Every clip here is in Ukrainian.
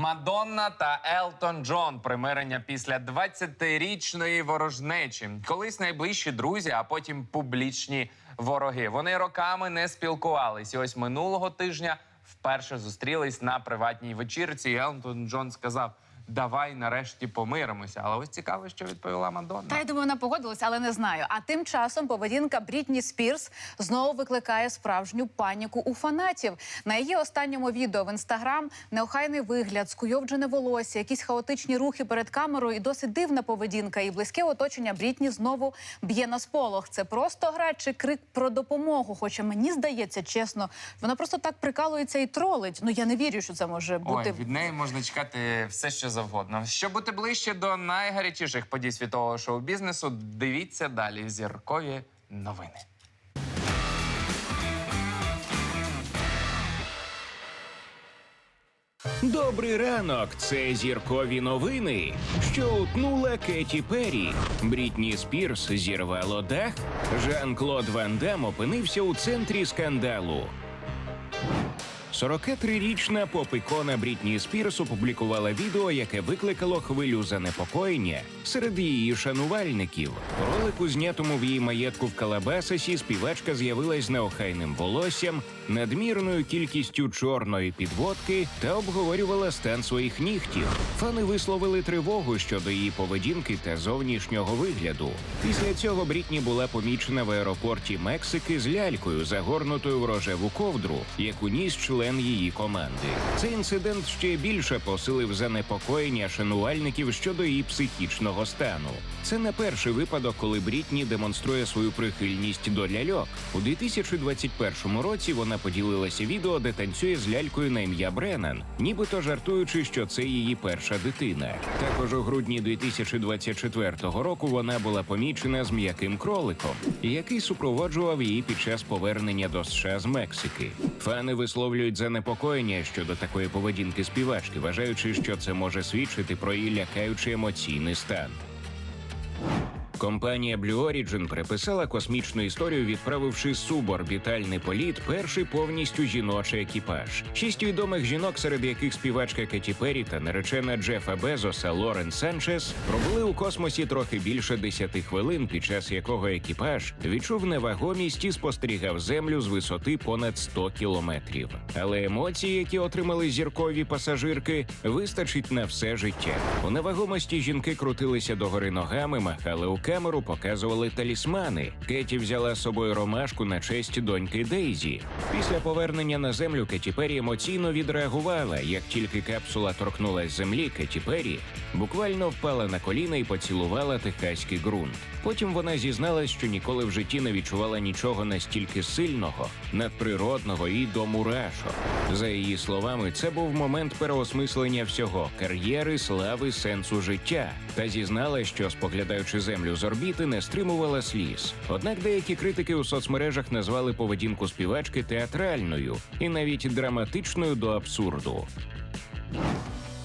Мадонна та Елтон Джон примирення після 20-річної ворожнечі. Колись найближчі друзі, а потім публічні вороги. Вони роками не спілкувались. І ось минулого тижня вперше зустрілись на приватній вечірці. Елтон Джон сказав: Давай нарешті помиримося. Але ось цікаво, що відповіла Мадонна. Та я думаю, вона погодилася, але не знаю. А тим часом поведінка Брітні Спірс знову викликає справжню паніку у фанатів. На її останньому відео в інстаграм неохайний вигляд, скуйовджене волосся, якісь хаотичні рухи перед камерою і досить дивна поведінка. І близьке оточення Брітні знову б'є на сполох. Це просто гра чи крик про допомогу. Хоча мені здається, чесно, вона просто так прикалується і тролить. Ну я не вірю, що це може бути. Ой, від неї можна чекати все, що завгодно. Щоб бути ближче до найгарячіших подій світового шоу-бізнесу, дивіться далі зіркові новини. Добрий ранок. Це зіркові новини. Що утнула Кеті Перрі. Брітні Спірс зірвало дах. Жан-Клод Ван Дам опинився у центрі скандалу. 43-річна поп-ікона Брітні Спірс опублікувала відео, яке викликало хвилю занепокоєння серед її шанувальників. Ролику, знятому в її маєтку в Калабасасі, співачка з'явилась неохайним волоссям, надмірною кількістю чорної підводки та обговорювала стан своїх нігтів. Фани висловили тривогу щодо її поведінки та зовнішнього вигляду. Після цього Брітні була помічена в аеропорті Мексики з лялькою, загорнутою в рожеву ковдру, яку ніс член її команди. Цей інцидент ще більше посилив занепокоєння шанувальників щодо її психічного стану. Це не перший випадок, коли Брітні демонструє свою прихильність до ляльок. У 2021 році вона поділилася відео, де танцює з лялькою на ім'я Бреннан, нібито жартуючи, що це її перша дитина. Також у грудні 2024 року вона була помічена з м'яким кроликом, який супроводжував її під час повернення до США з Мексики. Фани висловлюють занепокоєння щодо такої поведінки співачки, вважаючи, що це може свідчити про її лякаючий емоційний стан. Компанія Blue Origin переписала космічну історію, відправивши суборбітальний політ перший повністю жіночий екіпаж. Шість відомих жінок, серед яких співачка Кеті Перрі та наречена Джефа Безоса Лорен Санчес, пробули у космосі трохи більше 10 хвилин, під час якого екіпаж відчув невагомість і спостерігав землю з висоти понад 100 кілометрів. Але емоції, які отримали зіркові пасажирки, вистачить на все життя. У невагомості жінки крутилися догори ногами, махали у камеру, показували талісмани. Кеті взяла з собою ромашку на честь доньки Дейзі. Після повернення на землю Кеті Перрі емоційно відреагувала. Як тільки капсула торкнулась землі, Кеті Перрі буквально впала на коліна і поцілувала техаський ґрунт. Потім вона зізналась, що ніколи в житті не відчувала нічого настільки сильного, надприродного і до мурашок. За її словами, це був момент переосмислення всього кар'єри, слави, сенсу життя. Та зізналась, що споглядаючи землю з орбіти, не стримувала сліз. Однак деякі критики у соцмережах назвали поведінку співачки театральною і навіть драматичною до абсурду.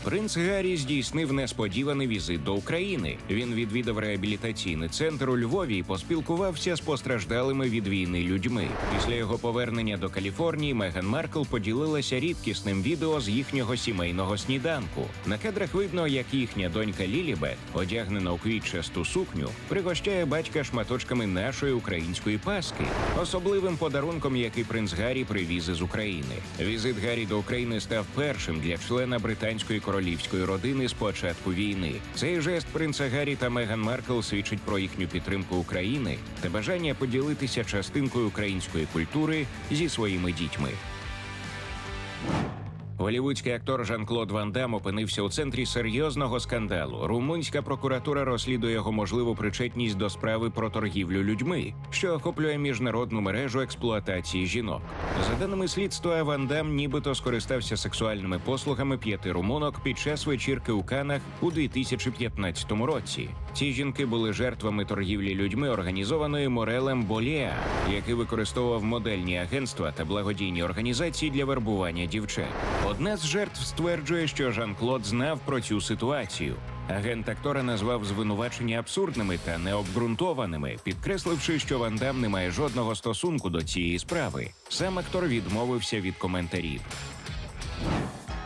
Принц Гаррі здійснив несподіваний візит до України. Він відвідав реабілітаційний центр у Львові і поспілкувався з постраждалими від війни людьми. Після його повернення до Каліфорнії Меган Маркл поділилася рідкісним відео з їхнього сімейного сніданку. На кадрах видно, як їхня донька Лілібет, одягнена у квітчасту сукню, пригощає батька шматочками нашої української паски, особливим подарунком, який принц Гаррі привіз із України. Візит Гаррі до України став першим для члена британської королівської родини з початку війни. Цей жест принца Гаррі та Меган Маркл свідчить про їхню підтримку України та бажання поділитися частинкою української культури зі своїми дітьми. Голівудський актор Жан-Клод Ван Дам опинився у центрі серйозного скандалу. Румунська прокуратура розслідує його можливу причетність до справи про торгівлю людьми, що охоплює міжнародну мережу експлуатації жінок. За даними слідства, Ван Дам нібито скористався сексуальними послугами п'яти румунок під час вечірки у Канах у 2015 році. Ці жінки були жертвами торгівлі людьми, організованої Морелем Боліа, який використовував модельні агентства та благодійні організації для вербування дівчат. Одна з жертв стверджує, що Жан-Клод знав про цю ситуацію. Агент актора назвав звинувачення абсурдними та необґрунтованими, підкресливши, що Ван Дам не має жодного стосунку до цієї справи. Сам актор відмовився від коментарів.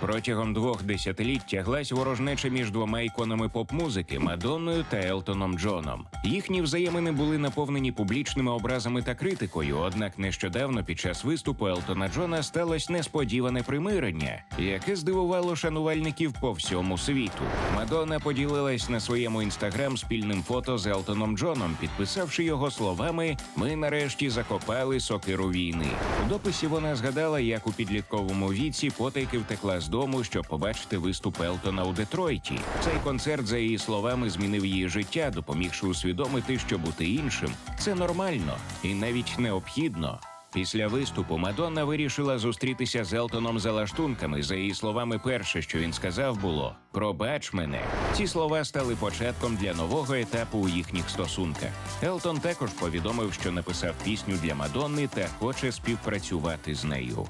Протягом двох десятиліть тяглась ворожнеча між двома іконами поп-музики Мадонною та Елтоном Джоном. Їхні взаємини були наповнені публічними образами та критикою. Однак нещодавно під час виступу Елтона Джона сталося несподіване примирення, яке здивувало шанувальників по всьому світу. Мадонна поділилась на своєму інстаграм спільним фото з Елтоном Джоном, підписавши його словами: Ми нарешті закопали сокиру війни. У дописі вона згадала, як у підлітковому віці потайки втекла з дому, щоб побачити виступ Елтона у Детройті. Цей концерт, за її словами, змінив її життя, допомігши усвідомити, що бути іншим це нормально і навіть необхідно. Після виступу Мадонна вирішила зустрітися з Елтоном за лаштунками. За її словами, перше, що він сказав, було Пробач мене. Ці слова стали початком для нового етапу у їхніх стосунках. Елтон також повідомив, що написав пісню для Мадонни та хоче співпрацювати з нею.